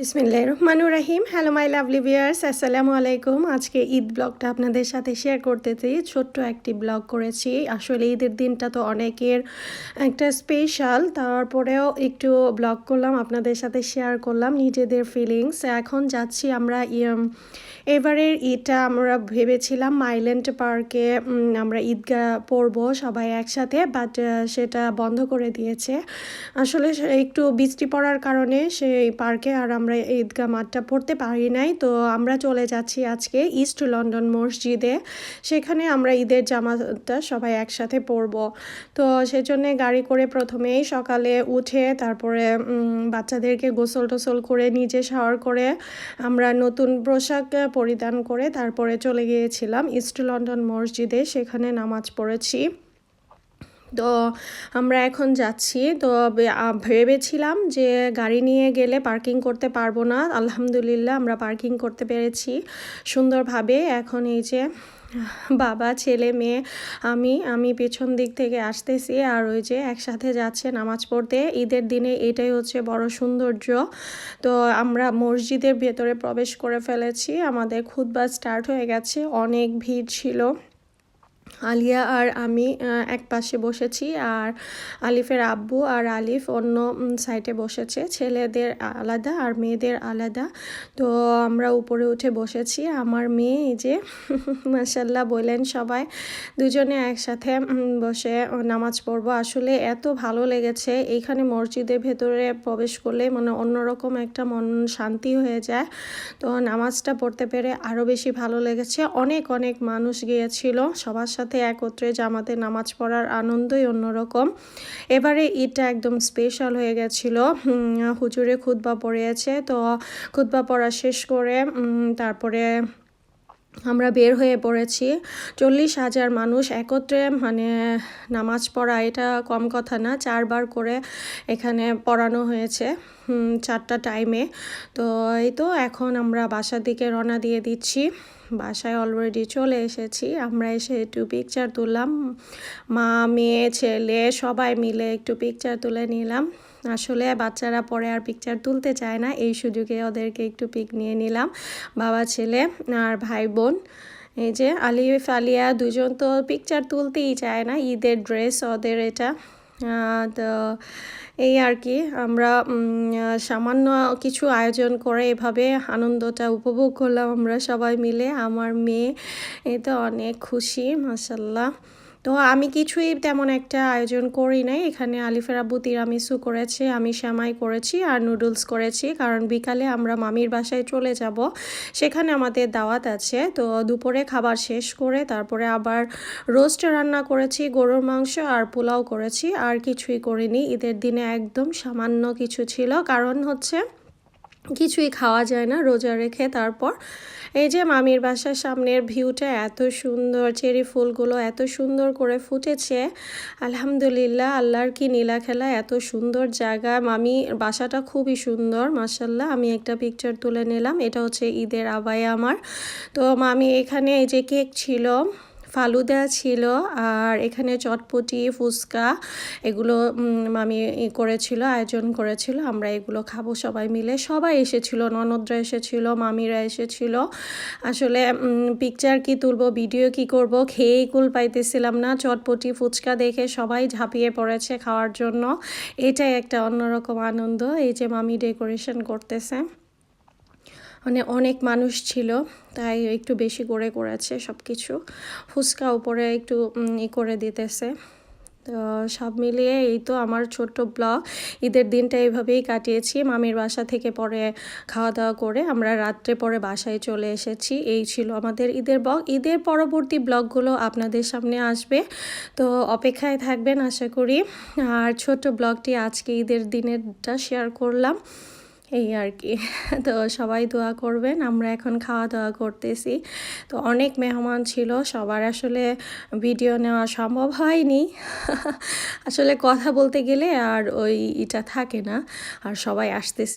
বিসমিল্লাহ রহমানুর রাহিম। হ্যালো মাই লাভলি ভিয়ার্স আসসালামু আলাইকুম। আজকে ঈদ ব্লগটা আপনাদের সাথে শেয়ার করতে চাই ছোট্ট একটি ব্লগ করেছি। আসলে ঈদের দিনটা তো অনেকের একটা স্পেশাল তারপরেও একটু ব্লগ করলাম, আপনাদের সাথে শেয়ার করলাম, নিজেদের ফিলিংস এখন যাচ্ছি আমরা ইয়ম এবারের ঈদটা আমরা ভেবেছিলাম মাইল্যান্ড পার্কে আমরা ঈদগাহ পড়ব সবাই একসাথে বাট সেটা বন্ধ করে দিয়েছে। আসলে একটু বৃষ্টি পড়ার কারণে সেই পার্কে আর আমরা ঈদগাহ মাঠটা পড়তে পারি নাই। তো আমরা চলে যাচ্ছি আজকে ইস্ট লন্ডন মসজিদে। সেখানে আমরা ঈদের জামাতটা সবাই একসাথে পড়ব তো সেজন্যে গাড়ি করে প্রথমেই সকালে উঠে তারপরে বাচ্চাদেরকে গোসল টোসল করে, নিজে শাওয়ার করে আমরা নতুন পোশাক পরিধান করে তারপরে চলে গিয়েছিলাম ইস্ট লন্ডন মসজিদে সেখানে নামাজ পড়েছি। তো আমরা এখন যাচ্ছি। তো ভেবেছিলাম যে গাড়ি নিয়ে গেলে পার্কিং করতে পারব না। আলহামদুলিল্লাহ আমরা পার্কিং করতে পেরেছি সুন্দরভাবে। এখন এই যে, বাবা, ছেলে, মেয়ে, আমি আমি পেছন দিক থেকে আসতেছি আর ওই যে একসাথে যাচ্ছে নামাজ পড়তে। ঈদের দিনে এটাই হচ্ছে বড় সৌন্দর্য। তো আমরা মসজিদের ভেতরে প্রবেশ করে ফেলেছি। আমাদের খুতবা স্টার্ট হয়ে গেছে। অনেক ভিড় ছিল। আলিয়া আর আমি এক পাশে বসেছি আর আলিফের আব্বু আর আলিফ অন্য সাইডে বসেছে। ছেলেদের আলাদা আর মেয়েদের আলাদা। তো আমরা উপরে উঠে বসেছি। আমার মেয়ে এই যে মাসাল্লাহ বললেন সবাই দুজনে একসাথে বসে নামাজ পড়ব। আসলে এত ভালো লেগেছে। এইখানে মসজিদের ভেতরে প্রবেশ করলে মানে অন্যরকম একটা মন শান্তি হয়ে যায়। তো নামাজটা পড়তে পেরে আরও বেশি ভালো লেগেছে। অনেক অনেক মানুষ গিয়েছিল। সবার সাথে একত্রে জামাতে নামাজ পড়ার আনন্দই অন্যরকম। এবারে ঈদটা একদম স্পেশাল হয়ে গেছিল। হুজুরে খুতবা পড়িয়েছে। তো খুতবা পড়া শেষ করে তারপরে আমরা বের হয়ে পড়েছি। চল্লিশ হাজার মানুষ একত্রে মানে নামাজ পড়া, এটা কম কথা না, চারবার করে এখানে পড়ানো হয়েছে চারটা টাইমে তো এই তো এখন আমরা বাসার দিকে রওনা দিয়ে দিচ্ছি। বাসায় অলরেডি চলে এসেছি। আমরা এসে একটু পিকচার তুললাম। মা, মেয়ে, ছেলে, সবাই মিলে একটু পিকচার তুলে নিলাম। আসলে বাচ্চারা পরে আর পিকচার তুলতে চায় না। এই সুযোগে ওদেরকে একটু পিক নিয়ে নিলাম। বাবা, ছেলে আর ভাই, বোন। এই যে আলিফ আলিয়া দুজন তো পিকচার তুলতেই চায় না। ঈদের ড্রেস ওদের এটা। তো এই আর কি। আমরা সামান্য কিছু আয়োজন করে এভাবে আনন্দটা উপভোগ করলাম আমরা সবাই মিলে। আমার মেয়ে, এ তো অনেক খুশি মাসাল্লাহ তো আমি কিছুই তেমন একটা আয়োজন করি নাই। এখানে আলিফের আব্বু তিরামিসু করেছে, আমি শ্যামাই করেছি আর নুডলস করেছি। কারণ বিকালে আমরা মামির বাসায় চলে যাব, সেখানে আমাদের দাওয়াত আছে। তো দুপুরে খাবার শেষ করে তারপরে আবার রোস্ট রান্না করেছি, গরুর মাংস আর পোলাও করেছি। আর কিছুই করিনি। ঈদের দিনে একদম সামান্য কিছু ছিল। কারণ হচ্ছে কিছুই খাওয়া যায় না, রোজা রেখে তারপর এই যে মামির বাসার সামনের ভিউটা এত সুন্দর, চেরি ফুলগুলো এত সুন্দর করে ফুটেছে। আলহামদুলিল্লাহ, আল্লাহর কি নীলা খেলা, এত সুন্দর জায়গা। মামি, বাসাটা খুবই সুন্দর মাসাল্লাহ আমি একটা পিকচার তুলে নিলাম, এটা হচ্ছে ঈদের আবায় আমার। তো মামি, এখানে এই যে কেক ছিল ফালুদা ছিল আর এখানে চটপটি, ফুচকা এগুলো মামি করেছিল, আয়োজন করেছিল। আমরা এগুলো খাব সবাই মিলে। সবাই এসেছিল, ননদরা এসেছিল, মামিরা এসেছিল। আসলে পিকচার কি তুলবো ভিডিও কি করব, খেয়েই কুল পাইতেছিলাম না। চটপটি, ফুচকা দেখে সবাই ঝাঁপিয়ে পড়েছে খাওয়ার জন্য। এটাই একটা অন্যরকম আনন্দ, এই যে মামি ডেকোরেশন করতেছে। মানে অনেক মানুষ ছিল, তাই একটু বেশি করে করেছে সব কিছু ফুচকা উপরে একটু ই করে দিতেছে। তো সব মিলিয়ে এই তো আমার ছোট্ট ব্লগ। ঈদের দিনটা এইভাবেই কাটিয়েছি। মামির বাসা থেকে পরে খাওয়া দাওয়া করে আমরা রাত্রে পরে বাসায় চলে এসেছি। এই ছিল আমাদের ঈদের ব্লগ। ঈদের পরবর্তী ব্লগগুলো আপনাদের সামনে আসবে। তো অপেক্ষায় থাকবেন আশা করি। আর ছোট্ট ব্লগটি আজকে ঈদের দিনেরটা শেয়ার করলাম। এই আর কি। তো সবাই দোয়া করবেন, আমরা এখন খাওয়া দাওয়া করতেছি। তো অনেক মেহমান ছিল, সবার আসলে ভিডিও নেওয়া সম্ভব হয়নি। আসলে কথা বলতে গেলে আর ওই এটা থাকে না, আর সবাই আসতেছে।